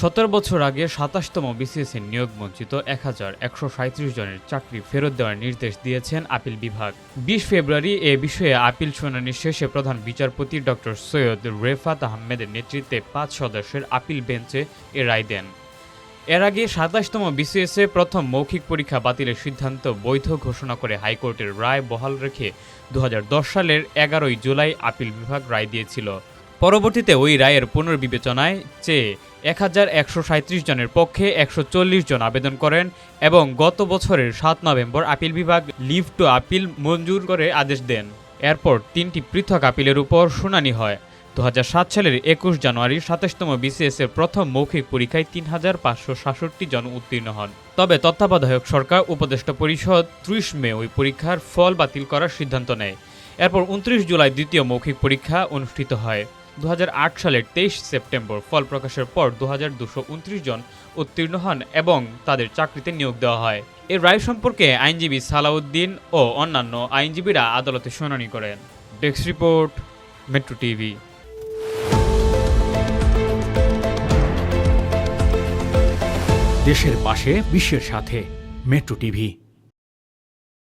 সতেরো বছর আগে সাতাশতম বিসিএসের নিয়োগ বঞ্চিত এক হাজার একশো সাঁত্রিশ জনের চাকরি ফেরত দেওয়ার নির্দেশ দিয়েছেন আপিল বিভাগ। বিশ ফেব্রুয়ারি এ বিষয়ে আপিল শুনানি শেষে প্রধান বিচারপতি ডক্টর সৈয়দ রেফাত আহমেদের নেতৃত্বে পাঁচ সদস্যের আপিল বেঞ্চে এ রায় দেন। এর আগে সাতাশতম বিসিএসে প্রথম মৌখিক পরীক্ষা বাতিলের সিদ্ধান্ত বৈধ ঘোষণা করে হাইকোর্টের রায় বহাল রেখে দু হাজার দশ সালের এগারোই জুলাই আপিল বিভাগ রায় দিয়েছিল। পরবর্তীতে ওই রায়ের পুনর্বিবেচনায় চেয়ে এক হাজার একশো সাঁত্রিশ জনের পক্ষে একশো চল্লিশ জন আবেদন করেন এবং গত বছরের সাত নভেম্বর আপিল বিভাগ লিভ টু আপিল মঞ্জুর করে আদেশ দেন। এরপর তিনটি পৃথক আপিলের উপর শুনানি হয়। দু হাজার সাত সালের একুশ জানুয়ারি সাতাশতম বিসিএস এর প্রথম মৌখিক পরীক্ষায় তিন হাজার পাঁচশো সাতষট্টি জন উত্তীর্ণ হন। তবে তত্ত্বাবধায়ক সরকার উপদেষ্টা পরিষদ ত্রিশ মে ওই পরীক্ষার ফল বাতিল করার সিদ্ধান্ত নেয়। এরপর উনত্রিশ জুলাই দ্বিতীয় মৌখিক পরীক্ষা অনুষ্ঠিত হয়। দুহাজার আট সালের তেইশ সেপ্টেম্বর ফল প্রকাশের পর দু জন উত্তীর্ণ হন এবং তাদের চাকরিতে নিয়োগ দেওয়া হয়। এই রায় সম্পর্কে আইনজীবী সালাউদ্দিন ও অন্যান্য আইনজীবীরা আদালতে শুনানি করেন। Desk report, metro TV. দেশের পাশে, বিশ্বের সাথে, মেট্রো টিভি।